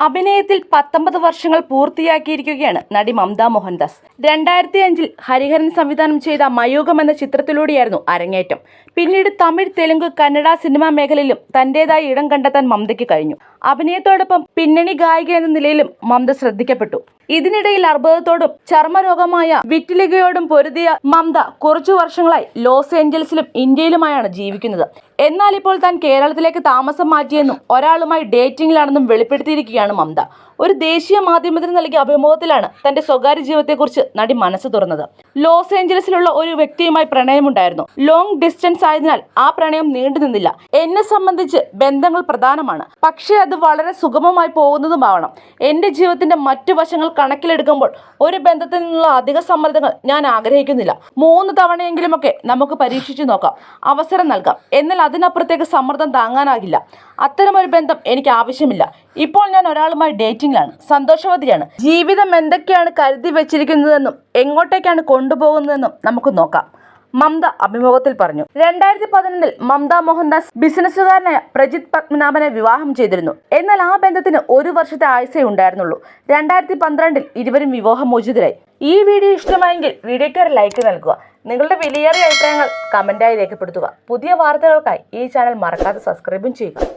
അഭിനയത്തിൽ പത്തൊമ്പത് വർഷങ്ങൾ പൂർത്തിയാക്കിയിരിക്കുകയാണ് നടി മമത മോഹൻദാസ്. രണ്ടായിരത്തി അഞ്ചിൽ ഹരിഹരൻ സംവിധാനം ചെയ്ത മയൂകം എന്ന ചിത്രത്തിലൂടെയായിരുന്നു അരങ്ങേറ്റം. പിന്നീട് തമിഴ് തെലുങ്ക് കന്നഡ സിനിമാ മേഖലയിലും തന്റേതായ ഇടം കണ്ടെത്താൻ മമതയ്ക്ക് കഴിഞ്ഞു. അഭിനയത്തോടൊപ്പം പിന്നണി ഗായിക എന്ന നിലയിലും മമത ശ്രദ്ധിക്കപ്പെട്ടു. ഇതിനിടയിൽ അർബുദത്തോടും ചർമ്മരോഗമായ വിറ്റിലികയോടും പൊരുതിയ മമത കുറച്ചു വർഷങ്ങളായി ലോസ് ഏഞ്ചൽസിലും ഇന്ത്യയിലുമായാണ് ജീവിക്കുന്നത്. എന്നാൽ ഇപ്പോൾ താൻ കേരളത്തിലേക്ക് താമസം മാറ്റിയെന്നും ഒരാളുമായി ഡേറ്റിംഗിലാണെന്നും വെളിപ്പെടുത്തിയിരിക്കുകയാണ് മമത. ഒരു ദേശീയ മാധ്യമത്തിന് നൽകിയ അഭിമുഖത്തിലാണ് തന്റെ സ്വകാര്യ ജീവിതത്തെക്കുറിച്ച് നടി മനസ്സ് തുറന്നത്. ലോസ് ഏഞ്ചലസിലുള്ള ഒരു വ്യക്തിയുമായി പ്രണയമുണ്ടായിരുന്നു. ലോങ് ഡിസ്റ്റൻസ് ആയതിനാൽ ആ പ്രണയം നീണ്ടു നിന്നില്ല എന്നെ സംബന്ധിച്ച് ബന്ധങ്ങൾ പ്രധാനമാണ്. പക്ഷേ അത് വളരെ സുഗമമായി പോകുന്നതുമാവണം. എന്റെ ജീവിതത്തിന്റെ മറ്റു വശങ്ങൾ കണക്കിലെടുക്കുമ്പോൾ ഒരു ബന്ധത്തിൽ നിന്നുള്ള അധിക സമ്മർദ്ദങ്ങൾ ഞാൻ ആഗ്രഹിക്കുന്നില്ല. മൂന്ന് തവണയെങ്കിലുമൊക്കെ നമുക്ക് പരീക്ഷിച്ചു നോക്കാം. അവസരം നൽകാം. എന്നാൽ അതിനപ്പുറത്തേക്ക് സമ്മർദ്ദം താങ്ങാനാകില്ല. അത്തരമൊരു ബന്ധം എനിക്ക് ആവശ്യമില്ല. ഇപ്പോൾ ഞാൻ ഒരാളുമായി ഡേറ്റിംഗിലാണ്. സന്തോഷവതിയാണ്. ജീവിതം എന്തൊക്കെയാണ് കരുതി വെച്ചിരിക്കുന്നതെന്നും എങ്ങോട്ടേക്കാണ് കൊണ്ടുപോകുന്നതെന്നും നമുക്ക് നോക്കാം. മമത അഭിമുഖത്തിൽ പറഞ്ഞു. രണ്ടായിരത്തി പതിനൊന്നിൽ മമത മോഹൻദാസ് ബിസിനസ്സുകാരനായ പ്രജിത് പത്മനാഭനെ വിവാഹം ചെയ്തിരുന്നു. എന്നാൽ ആ ബന്ധത്തിന് ഒരു വർഷത്തെ ആയുസേ ഉണ്ടായിരുന്നുള്ളൂ. രണ്ടായിരത്തി പന്ത്രണ്ടിൽ ഇരുവരും വിവാഹമോചിതരായി. ഈ വീഡിയോ ഇഷ്ടമായെങ്കിൽ വീഡിയോയ്ക്ക് ഒരു ലൈക്ക് നൽകുക. നിങ്ങളുടെ വിലയേറിയ അഭിപ്രായങ്ങൾ കമന്റായി രേഖപ്പെടുത്തുക. പുതിയ വാർത്തകൾക്കായി ഈ ചാനൽ മറക്കാതെ സബ്സ്ക്രൈബും ചെയ്യുക.